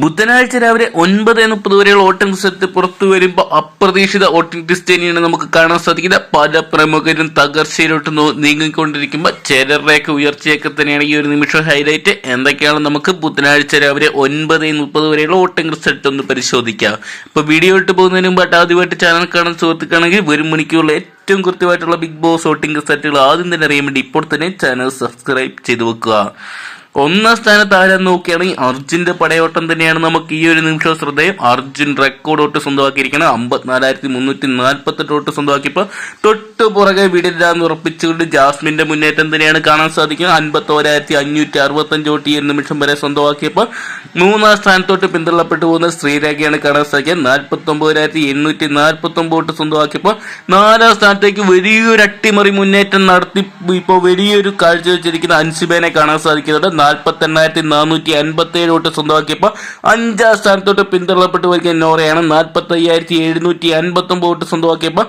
ബുധനാഴ്ച രാവിലെ ഒൻപത് മുപ്പത് വരെയുള്ള വോട്ടിംഗ് റിസൾട്ട് പുറത്തു വരുമ്പോൾ അപ്രതീക്ഷിത വോട്ടിംഗ് ലിസ്റ്റ് തന്നെയാണ് നമുക്ക് കാണാൻ സാധിക്കുന്നത്. പല പ്രമുഖരും തകർച്ചയിലോട്ട് നീങ്ങിക്കൊണ്ടിരിക്കുമ്പോൾ ചിലരുടെയൊക്കെ ഉയർച്ചയൊക്കെ തന്നെയാണ് ഈ ഒരു നിമിഷം ഹൈലൈറ്റ് എന്തൊക്കെയാണ് നമുക്ക് ബുധനാഴ്ച രാവിലെ ഒൻപത് മുപ്പത് വരെയുള്ള വോട്ടിംഗ് റിസൾട്ട് ഒന്ന് പരിശോധിക്കാം. ഇപ്പോൾ വീഡിയോ ഇട്ട് പോകുന്നതിന് മുമ്പായിട്ട് ആദ്യമായിട്ട് ചാനൽ കാണാൻ സുഹൃത്തുക്കാണെങ്കിൽ ഒരു മണിക്കൂറിൽ ഏറ്റവും കൃത്യമായിട്ടുള്ള ബിഗ് ബോസ് വോട്ടിംഗ് റിസൾട്ടുകൾ ആദ്യം തന്നെ അറിയാൻ വേണ്ടി ഇപ്പോൾ തന്നെ ചാനൽ സബ്സ്ക്രൈബ് ചെയ്തു വെക്കുക. ഒന്നാം സ്ഥാനത്ത് ആരാന്ന് നോക്കുകയാണെങ്കിൽ അർജുന്റെ പടയോട്ടം തന്നെയാണ് നമുക്ക് ഈ ഒരു നിമിഷം ശ്രദ്ധേയം. അർജുൻ റെക്കോർഡ് വോട്ട് സ്വന്തമാക്കിയിരിക്കണം അമ്പത്തിനാലായിരത്തി മുന്നൂറ്റി നാൽപ്പത്തെട്ട് വോട്ട് സ്വന്തമാക്കിയപ്പോൾ തൊട്ട് പുറകെ വിടില്ലാന്ന് ഉറപ്പിച്ചുകൊണ്ട് ജാസ്മിന്റെ മുന്നേറ്റം തന്നെയാണ് കാണാൻ സാധിക്കുന്നത് അൻപത്തോരായിരത്തി അഞ്ഞൂറ്റി അറുപത്തഞ്ച് വോട്ട് ഈ ഒരു നിമിഷം വരെ സ്വന്തമാക്കിയപ്പോൾ മൂന്നാം സ്ഥാനത്തോട്ട് പിന്തള്ളപ്പെട്ടു പോകുന്ന ശ്രീരേഖയാണ് കാണാൻ സാധിക്കുക. നാൽപ്പത്തി ഒമ്പതിനായിരത്തി എണ്ണൂറ്റി നാൽപ്പത്തി ഒമ്പത് വോട്ട് സ്വന്തമാക്കിയപ്പോൾ നാലാം സ്ഥാനത്തേക്ക് വലിയൊരു അട്ടിമറി മുന്നേറ്റം നടത്തി ഇപ്പോൾ വലിയൊരു കാഴ്ച വെച്ചിരിക്കുന്ന അൻസിബേനെ കാണാൻ സാധിക്കുന്നുണ്ട്. നാൽപ്പത്തി എണ്ണായിരത്തി നാനൂറ്റി അൻപത്തി ഏഴ് വോട്ട് സ്വന്തമാക്കിയപ്പോൾ അഞ്ചാം സ്ഥാനത്തോട്ട് പിന്തള്ളപ്പെട്ട് വരിക നോറയാണ്. നാൽപ്പത്തി അയ്യായിരത്തി എഴുന്നൂറ്റി അൻപത്തി ഒമ്പത് വോട്ട് സ്വന്തമാക്കിയപ്പോൾ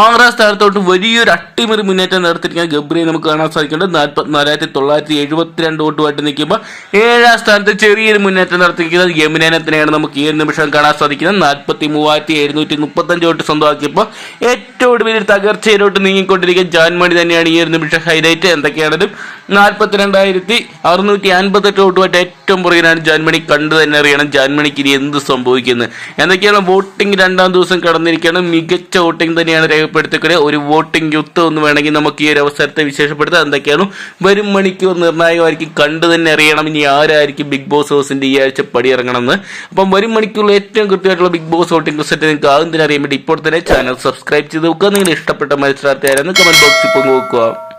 ആറാം സ്ഥാനത്തോട്ട് വലിയൊരു അട്ടിമറി മുന്നേറ്റം നടത്തിയിരിക്കുന്ന ഗബ്രിയെ നമുക്ക് കാണാൻ സാധിക്കുന്നുണ്ട്. നാൽപ്പത്തിനാലായിരത്തി തൊള്ളായിരത്തി എഴുപത്തിരണ്ട് വോട്ടുമായിട്ട് നിൽക്കുമ്പോൾ ഏഴാം സ്ഥാനത്ത് ചെറിയൊരു മുന്നേറ്റം നടത്തിയിരിക്കുന്നത് യമുനേനത്തിനെയാണ് നമുക്ക് ഈ നിമിഷം കാണാൻ സാധിക്കുന്നത്. നാൽപ്പത്തി മൂവായിരത്തി എഴുന്നൂറ്റി മുപ്പത്തഞ്ച് വോട്ട് സ്വന്തമാക്കിയപ്പോൾ ഏറ്റവും വലിയൊരു തകർച്ചയിലോട്ട് നീങ്ങിക്കൊണ്ടിരിക്കുന്ന ജാൻമണി തന്നെയാണ് ഈ ഒരു നിമിഷം ഹൈലൈറ്റ്. എന്തൊക്കെയാണെങ്കിലും നാൽപ്പത്തിരണ്ടായിരത്തി അറുന്നൂറ്റി അൻപത്തെട്ട് വോട്ടുമായിട്ട് ഏറ്റവും പുറകിലാണ് ജാൻമണി. കണ്ടു തന്നെ അറിയണം ജാൻമണിക്ക് ഇനി എന്ത് സംഭവിക്കുന്നത് എന്തൊക്കെയാണ് വോട്ടിംഗ് രണ്ടാം ദിവസം കടന്നിരിക്കുകയാണ്. മികച്ച വോട്ടിംഗ് തന്നെയാണ് രേഖപ്പെടുത്തിക്കുന്നത് ഒരു വോട്ടിംഗ് യുദ്ധം എന്ന് വേണമെങ്കിൽ നമുക്ക് ഈ ഒരു അവസരത്തെ വിശേഷപ്പെടുത്താം. എന്തൊക്കെയാണ്? വരും മണിക്കൂർ നിർണായകമായിരിക്കും. കണ്ടു തന്നെ അറിയണം ഇനി ആരായിരിക്കും ബിഗ് ബോസ് ഹൗസിന്റെ ഈ ആഴ്ച പടിയിറങ്ങണമെന്ന്. അപ്പം വരും മണിക്കൂറിൽ ഏറ്റവും കൃത്യമായിട്ടുള്ള ബിഗ് ബോസ് വോട്ടിംഗ് റിസൾട്ട് നിങ്ങൾക്ക് ആദ്യം തന്നെ അറിയാൻ വേണ്ടി ഇപ്പോൾ തന്നെ ചാനൽ സബ്സ്ക്രൈബ് ചെയ്ത് നോക്കുക. നിങ്ങൾ ഇഷ്ടപ്പെട്ട മത്സരാർത്ഥി ആരെന്ന് കമന്റ് ബോക്സിൽ പങ്കുവെക്കുക.